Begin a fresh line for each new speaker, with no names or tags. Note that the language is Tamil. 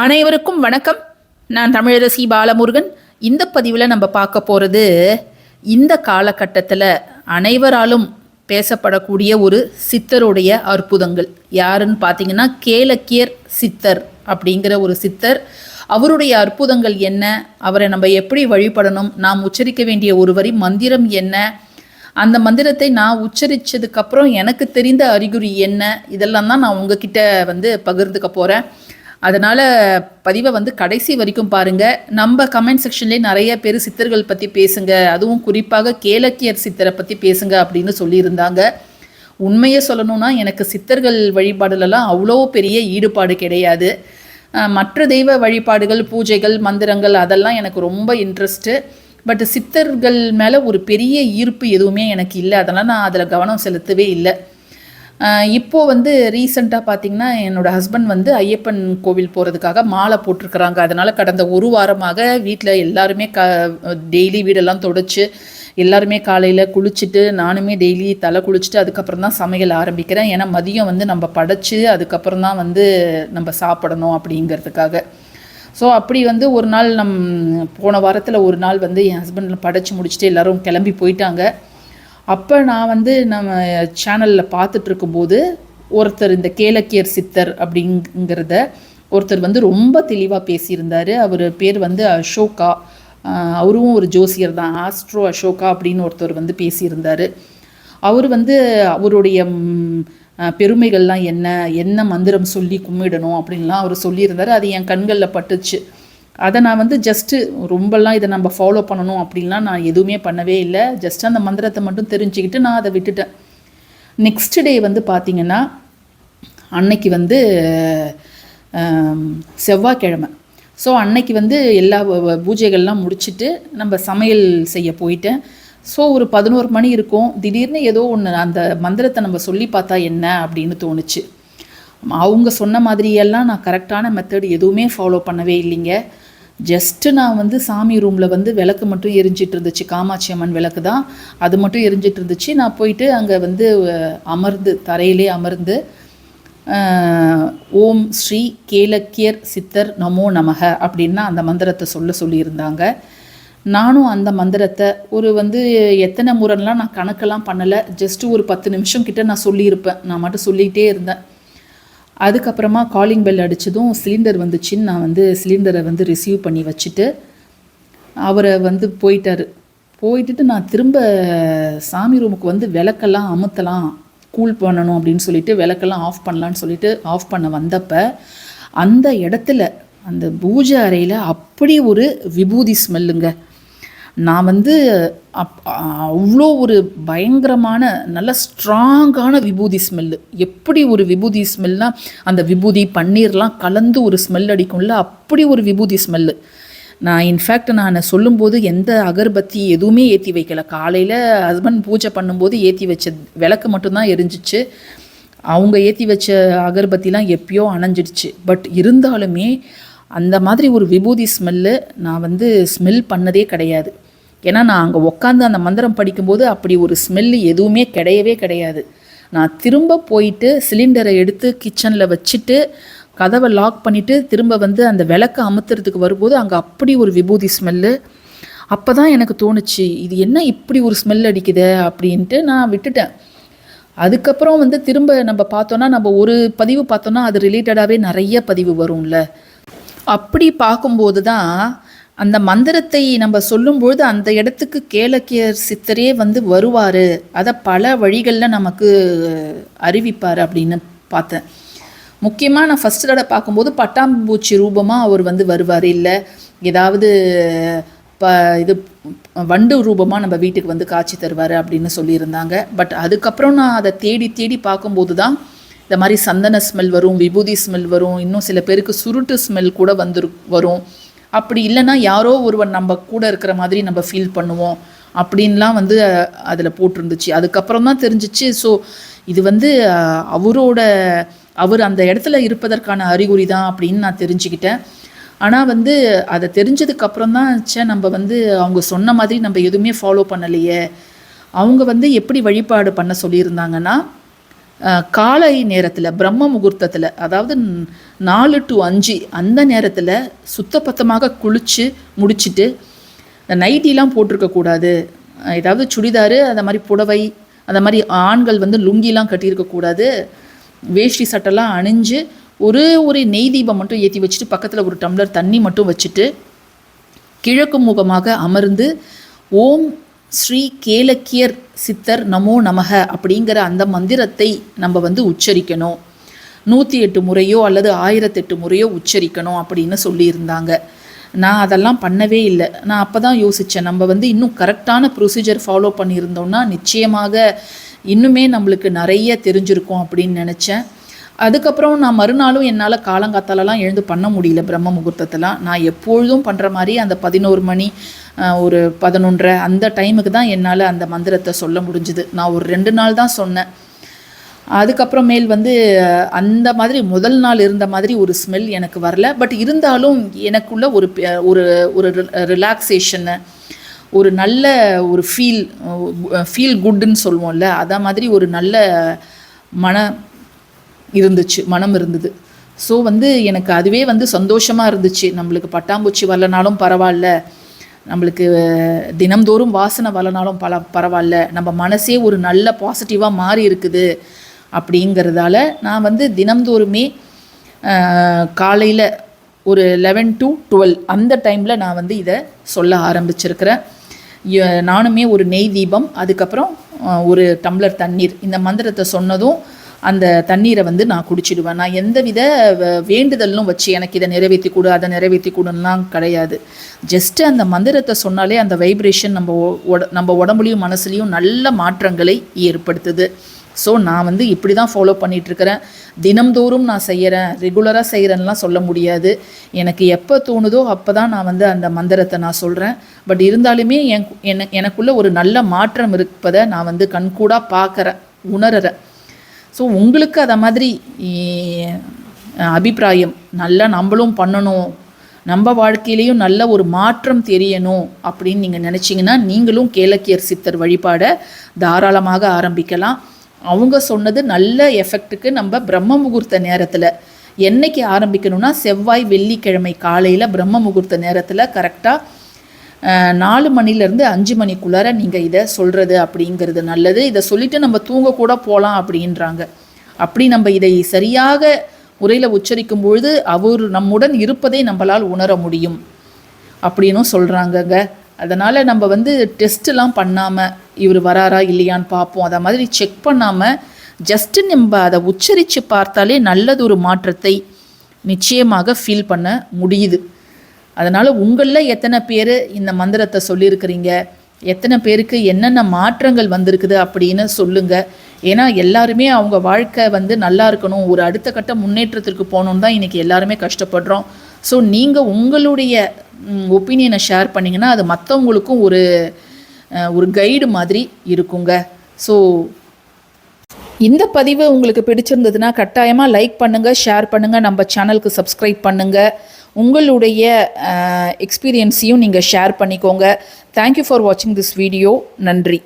அனைவருக்கும் வணக்கம். நான் தமிழரசி பாலமுருகன். இந்த பதிவில் நம்ம பார்க்க போகிறது இந்த காலகட்டத்தில் அனைவராலும் பேசப்படக்கூடிய ஒரு சித்தருடைய அற்புதங்கள். யாருன்னு பார்த்தீங்கன்னா கேலக்கியர் சித்தர் அப்படிங்கிற ஒரு சித்தர். அவருடைய அற்புதங்கள் என்ன? அவரை நம்ம எப்படி வழிபடணும்? நாம் உச்சரிக்க வேண்டிய ஒரு வரி மந்திரம் என்ன? அந்த மந்திரத்தை நான் உச்சரித்ததுக்கப்புறம் எனக்கு தெரிந்த அறிகுறி என்ன? இதெல்லாம் தான் நான் உங்ககிட்ட வந்து பகிர்ந்துக்க போகிறேன் அதனால் பதிவை வந்து கடைசி வரைக்கும் பாருங்கள் நம்ம கமெண்ட் செக்ஷன்லேயே நிறைய பேர் சித்தர்கள் பற்றி பேசுங்க. அதுவும் குறிப்பாக கேலக்கியர் சித்தரை பற்றி பேசுங்க அப்படின்னு சொல்லியிருந்தாங்க. உண்மையை சொல்லணும்னா எனக்கு சித்தர்கள் வழிபாடுலலாம் அவ்வளோ பெரிய ஈடுபாடு கிடையாது. மற்ற தெய்வ வழிபாடுகள் பூஜைகள் மந்திரங்கள் அதெல்லாம் எனக்கு ரொம்ப இன்ட்ரெஸ்ட்டு பட் சித்தர்கள் மேலே ஒரு பெரிய ஈர்ப்பு எதுவுமே எனக்கு இல்லை. அதெல்லாம் நான் அதில் கவனம் செலுத்தவே இல்லை. இப்போது வந்து ரீசண்டாக பார்த்திங்கன்னா என்னோடய ஹஸ்பண்ட் வந்து ஐயப்பன் கோவில் போகிறதுக்காக மாலை போட்டிருக்கிறாங்க. அதனால் கடந்த ஒரு வாரமாக வீட்டில் எல்லாருமே க டெய்லி வீடெல்லாம் தொடச்சி எல்லாருமே காலையில் குளிச்சுட்டு நானுமே டெய்லி தலை குளிச்சுட்டு அதுக்கப்புறம் தான் சமையல் ஆரம்பிக்கிறேன். ஏன்னா மதியம் வந்து நம்ம படைச்சி அதுக்கப்புறம் தான் வந்து நம்ம சாப்பிடணும் அப்படிங்கிறதுக்காக. ஸோ அப்படி வந்து ஒரு நாள் நம் போன வாரத்தில் ஒரு நாள் வந்து என் ஹஸ்பண்ட் படைச்சி முடிச்சுட்டு எல்லாரும் கிளம்பி போயிட்டாங்க. அப்போ நான் வந்து நம்ம சேனலில் பார்த்துட்டு இருக்கும்போது ஒருத்தர் இந்த கேலக்கியர் சித்தர் அப்படிங்கிறத ஒருத்தர் வந்து ரொம்ப தெளிவாக பேசியிருந்தார். அவர் பேர் வந்து அசோகா. அவரும் ஒரு ஜோசியர் தான். ஆஸ்ட்ரோ அசோகா அப்படின்னு ஒருத்தர் வந்து பேசியிருந்தார். அவர் வந்து அவருடைய பெருமைகள்லாம் என்ன என்ன மந்திரம் சொல்லி கும்பிடணும் அப்படின்லாம் அவர் சொல்லியிருந்தார். அது என் கண்களில் பட்டுச்சு. அதை நான் வந்து ஜஸ்ட்டு ரொம்பலாம் இதை நம்ம ஃபாலோ பண்ணணும் அப்படின்லாம் நான் எதுவுமே பண்ணவே இல்லை. ஜஸ்ட் அந்த மந்திரத்தை மட்டும் தெரிஞ்சுக்கிட்டு நான் அதை விட்டுட்டேன். நெக்ஸ்ட் டே வந்து பார்த்திங்கன்னா அன்னைக்கு வந்து செவ்வாய்க்கிழமை. ஸோ அன்னைக்கு வந்து எல்லா வ- பூஜைகள்லாம் முடிச்சுட்டு நம்ம சமையல் செய்ய போயிட்டேன். ஸோ ஒரு பதினோரு மணி இருக்கும். திடீர்னு ஏதோ ஒன்று அந்த மந்திரத்தை நம்ம சொல்லி பார்த்தா என்ன அப்படின்னு தோணுச்சு. அவங்க சொன்ன மாதிரியெல்லாம் நான் கரெக்டான மெத்தட் எதுவுமே ஃபாலோ பண்ணவே இல்லைங்க. ஜஸ்ட்டு நான் வந்து சாமி ரூமில் வந்து விளக்கு மட்டும் எரிஞ்சிட்டு இருந்துச்சு. காமாட்சி அம்மன் விளக்கு தான். அது மட்டும் எரிஞ்சிட்டு இருந்துச்சு. நான் போயிட்டு அங்கே வந்து அமர்ந்து தரையிலே அமர்ந்து ஓம் ஸ்ரீ கேலக்கியர் சித்தர் நமோ நமக அப்படின்னா அந்த மந்திரத்தை சொல்ல சொல்லியிருந்தாங்க. நானும் அந்த மந்திரத்தை ஒரு வந்து எத்தனை முறைலாம் நான் கணக்கெல்லாம் பண்ணலை. ஜஸ்ட்டு ஒரு பத்து நிமிஷம் கிட்ட நான் சொல்லியிருப்பேன். நான் மட்டும் சொல்லிகிட்டே இருந்தேன். அதுக்கப்புறமா காலிங் பெல் அடித்ததும் சிலிண்டர் வந்துச்சுன்னு நான் வந்து சிலிண்டரை வந்து ரிசீவ் பண்ணி வச்சுட்டு அவரை வந்து போயிட்டார். போயிட்டுட்டு நான் திரும்ப சாமி ரூமுக்கு வந்து விளக்கெல்லாம் அமுத்தலாம் கூல் பண்ணணும் அப்படின்னு சொல்லிட்டு விளக்கெல்லாம் ஆஃப் பண்ணலான்னு சொல்லிட்டு ஆஃப் பண்ண வந்தப்போ அந்த இடத்துல அந்த பூஜை அறையில் அப்படி ஒரு விபூதி ஸ்மெல்லுங்க நான் வந்து அப் அவ்வளோ ஒரு பயங்கரமான நல்ல ஸ்ட்ராங்கான விபூதி ஸ்மெல்லு எப்படி ஒரு விபூதி ஸ்மெல்னால் அந்த விபூதி பன்னீர்லாம் கலந்து ஒரு ஸ்மெல் அடிக்கும்ல அப்படி ஒரு விபூதி ஸ்மெல்லு நான் இன்ஃபேக்ட் நான் சொல்லும்போது எந்த அகர்பத்தி எதுவுமே ஏற்றி வைக்கல. காலையில் ஹஸ்பண்ட் பூஜை பண்ணும்போது ஏற்றி வச்ச விளக்கு மட்டும்தான் எரிஞ்சிச்சு. அவங்க ஏற்றி வச்ச அகர்பத்திலாம் எப்பயோ அணைஞ்சிடுச்சு. பட் இருந்தாலுமே அந்த மாதிரி ஒரு விபூதி ஸ்மெல்லு நான் வந்து ஸ்மெல் பண்ணதே கிடையாது. ஏன்னா நான் அங்கே உட்காந்து அந்த மந்திரம் படிக்கும்போது அப்படி ஒரு ஸ்மெல்லு எதுவுமே கிடையவே கிடையாது. நான் திரும்ப போயிட்டு சிலிண்டரை எடுத்து கிச்சனில் வச்சுட்டு கதவை லாக் பண்ணிவிட்டு திரும்ப வந்து அந்த விளக்க அமுத்துறதுக்கு வரும்போது அங்கே அப்படி ஒரு விபூதி ஸ்மெல்லு அப்போ தான் எனக்கு தோணுச்சு இது என்ன இப்படி ஒரு ஸ்மெல் அடிக்குது அப்படின்ட்டு நான் விட்டுட்டேன். அதுக்கப்புறம் வந்து திரும்ப நம்ம பார்த்தோன்னா நம்ம ஒரு பதிவு பார்த்தோன்னா அது ரிலேட்டடாகவே நிறைய பதிவு வரும்ல. அப்படி பார்க்கும்போது தான் அந்த மந்திரத்தை நம்ம சொல்லும்பொழுது அந்த இடத்துக்கு கேளக்கியர் சித்தரே வந்து வருவார். அதை பல வழிகளில் நமக்கு அறிவிப்பார் அப்படின்னு பார்த்தேன். முக்கியமாக நான் ஃபஸ்ட் தடவை பார்க்கும்போது பட்டாம்பூச்சி ரூபமாக அவர் வந்து வருவார். இல்லை ஏதாவது ப இது வண்டு ரூபமாக நம்ம வீட்டுக்கு வந்து காட்சி தருவார் அப்படின்னு சொல்லியிருந்தாங்க. பட் அதுக்கப்புறம் நான் அதை தேடி தேடி பார்க்கும்போது தான் இந்த மாதிரி சந்தன ஸ்மெல் வரும் விபூதி ஸ்மெல் வரும் இன்னும் சில பேருக்கு சுருட்டு ஸ்மெல் கூட வந்துரு வரும். அப்படி இல்லைன்னா யாரோ ஒருவன் நம்ம கூட இருக்கிற மாதிரி நம்ம ஃபீல் பண்ணுவோம். அப்படின்லாம் வந்து அதில் போட்டிருந்துச்சு. அதுக்கப்புறம் தான் தெரிஞ்சிச்சு ஸோ இது வந்து அவரோட அவர் அந்த இடத்துல இருப்பதற்கான அறிகுறி தான் அப்படின்னு நான் தெரிஞ்சுக்கிட்டேன். ஆனால் வந்து அதை தெரிஞ்சதுக்கப்புறம் தான் ச்சே நம்ம வந்து அவங்க சொன்ன மாதிரி நம்ம எதுவுமே ஃபாலோ பண்ணலையே. அவங்க வந்து எப்படி வழிபாடு பண்ண சொல்லியிருந்தாங்கன்னா காலை நேரத்தில் பிரம்ம முகூர்த்தத்தில் அதாவது நாலு டு அஞ்சு அந்த நேரத்தில் சுத்தபத்தமாக குளித்து முடிச்சிட்டு நைட்டிலாம் போட்டிருக்கக்கூடாது ஏதாவது சுடிதாரு அந்த மாதிரி புடவை அந்த மாதிரி ஆண்கள் வந்து லுங்கிலாம் கட்டியிருக்கக்கூடாது வேஷ்டி சட்டெல்லாம் அணிஞ்சு ஒரே ஒரு நெய் தீபம் மட்டும் ஏற்றி வச்சுட்டு பக்கத்தில் ஒரு டம்ளர் தண்ணி மட்டும் வச்சுட்டு கிழக்கு முகமாக அமர்ந்து ஓம் ஸ்ரீ கேலக்கியர் சித்தர் நமோ நமக அப்படிங்கிற அந்த மந்திரத்தை நம்ம வந்து உச்சரிக்கணும். நூற்றி எட்டு முறையோ அல்லது ஆயிரத்தெட்டு முறையோ உச்சரிக்கணும் அப்படின்னு சொல்லியிருந்தாங்க. நான் அதெல்லாம் பண்ணவே இல்லை. நான் அப்போ தான் யோசித்தேன் நம்ம வந்து இன்னும் கரெக்டான ப்ரொசீஜர் ஃபாலோ பண்ணியிருந்தோம்னா நிச்சயமாக இன்னுமே நம்மளுக்கு நிறைய தெரிஞ்சிருக்கும் அப்படின்னு நினச்சேன். அதுக்கப்புறம் நான் மறுநாளும் என்னால் காலங்காத்தாலலாம் எழுந்து பண்ண முடியல பிரம்ம முகூர்த்தத்தெல்லாம். நான் எப்பொழுதும் பண்ணுற மாதிரி அந்த பதினோரு மணி ஒரு பதினொன்றரை அந்த டைமுக்கு தான் என்னால் அந்த மந்திரத்தை சொல்ல முடிஞ்சுது. நான் ஒரு ரெண்டு நாள் தான் சொன்னேன். அதுக்கப்புறமேல் வந்து அந்த மாதிரி முதல் நாள் இருந்த மாதிரி ஒரு ஸ்மெல் எனக்கு வரல. பட் இருந்தாலும் எனக்குள்ள ஒரு ஒரு ஒரு ரிலாக்ஸேஷனு ஒரு நல்ல ஒரு ஃபீல் ஃபீல் குட்டுன்னு சொல்லுவோம்ல அதை மாதிரி ஒரு நல்ல மன இருந்துச்சு மனம் இருந்தது. ஸோ வந்து எனக்கு அதுவே வந்து சந்தோஷமாக இருந்துச்சு. நம்மளுக்கு பட்டாம்பூச்சி வரலனாலும் பரவாயில்ல. நம்மளுக்கு தினம்தோறும் வாசனை வரலனாலும் பல பரவாயில்ல. நம்ம மனசே ஒரு நல்ல பாசிட்டிவாக மாறி இருக்குது அப்படிங்கிறதால நான் வந்து தினம்தோறுமே காலையில் ஒரு லெவன் டு டுவெல் அந்த டைமில் நான் வந்து இதை சொல்ல ஆரம்பிச்சிருக்கிறேன். நானுமே ஒரு நெய் தீபம் அதுக்கப்புறம் ஒரு டம்ளர் தண்ணீர் இந்த மந்திரத்தை சொன்னதும் அந்த தண்ணீரை வந்து நான் குடிச்சிடுவேன். நான் எந்தவித வேண்டுதலும் வச்சு எனக்கு இதை நிறைவேற்றி கொடு அதை நிறைவேற்றி கொடுலாம் கிடையாது. ஜஸ்ட்டு அந்த மந்திரத்தை சொன்னாலே அந்த வைப்ரேஷன் நம்ம உட நம்ம உடம்புலையும் மனசுலையும் நல்ல மாற்றங்களை ஏற்படுத்துது. ஸோ நான் வந்து இப்படி தான் ஃபாலோ பண்ணிகிட்ருக்கிறேன் தினம்தோறும் நான் செய்கிறேன் ரெகுலராக செய்கிறேன்லாம் சொல்ல முடியாது. எனக்கு எப்போ தோணுதோ அப்போ தான் நான் வந்து அந்த மந்திரத்தை நான் சொல்கிறேன் பட் இருந்தாலுமே என் என ஒரு நல்ல மாற்றம் இருப்பதை நான் வந்து கண்கூடாக பார்க்குறேன் உணர்கிறேன் ஸோ உங்களுக்கு அதை மாதிரி அபிப்பிராயம் நல்லா நம்மளும் பண்ணணும் நம்ம வாழ்க்கையிலையும் நல்ல ஒரு மாற்றம் தெரியணும் அப்படின்னு நீங்கள் நினச்சிங்கன்னா நீங்களும் கேலக்கியர் சித்தர் வழிபாடை தாராளமாக ஆரம்பிக்கலாம். அவங்க சொன்னது நல்ல எஃபெக்ட்டுக்கு நம்ம பிரம்ம முகூர்த்த நேரத்தில் என்னைக்கு ஆரம்பிக்கணும்னா செவ்வாய் வெள்ளிக்கிழமை காலையில் பிரம்ம முகூர்த்த நேரத்தில் கரெக்டாக நாலு மணிலேருந்து அஞ்சு மணிக்குள்ளார நீங்கள் இதை சொல்கிறது அப்படிங்கிறது நல்லது. இதை சொல்லிட்டு நம்ம தூங்கக்கூட போகலாம் அப்படின்றாங்க. அப்படி நம்ம இதை சரியாக முறையில் உச்சரிக்கும் பொழுது அவர் நம்முடன் இருப்பதை நம்மளால் உணர முடியும் அப்படின்னும் சொல்கிறாங்கங்க அதனால் நம்ம வந்து டெஸ்ட்டெலாம் பண்ணாமல் இவர் வராரா இல்லையான்னு பார்ப்போம். அதை மாதிரி செக் பண்ணாமல் ஜஸ்ட்டு நம்ம அதை உச்சரித்து பார்த்தாலே நல்லதொரு மாற்றத்தை நிச்சயமாக ஃபீல் பண்ண முடியுது. அதனால் உங்களில் எத்தனை பேர் இந்த மந்திரத்தை சொல்லியிருக்கிறீங்க? எத்தனை பேருக்கு என்னென்ன மாற்றங்கள் வந்திருக்குது அப்படின்னு சொல்லுங்கள் ஏன்னா எல்லாருமே அவங்க வாழ்க்கை வந்து நல்லா இருக்கணும். ஒரு அடுத்த கட்ட முன்னேற்றத்திற்கு போகணுன்னு தான் இன்றைக்கி எல்லாருமே கஷ்டப்படுறோம். ஸோ நீங்கள் உங்களுடைய ஒப்பீனியனை ஷேர் பண்ணிங்கன்னா அது மற்றவங்களுக்கும் ஒரு ஒரு கைடு மாதிரி இருக்குங்க. ஸோ இந்த பதிவு உங்களுக்கு பிடிச்சிருந்ததுன்னா கட்டாயமாக லைக் பண்ணுங்கள் ஷேர் பண்ணுங்கள் நம்ம சேனலுக்கு சப்ஸ்கிரைப் பண்ணுங்கள் உங்களுடைய எக்ஸ்பீரியன்ஸையும் நீங்கள் ஷேர் பண்ணிக்கோங்க. தேங்க்யூ ஃபார் வாட்சிங் திஸ் வீடியோ நன்றி.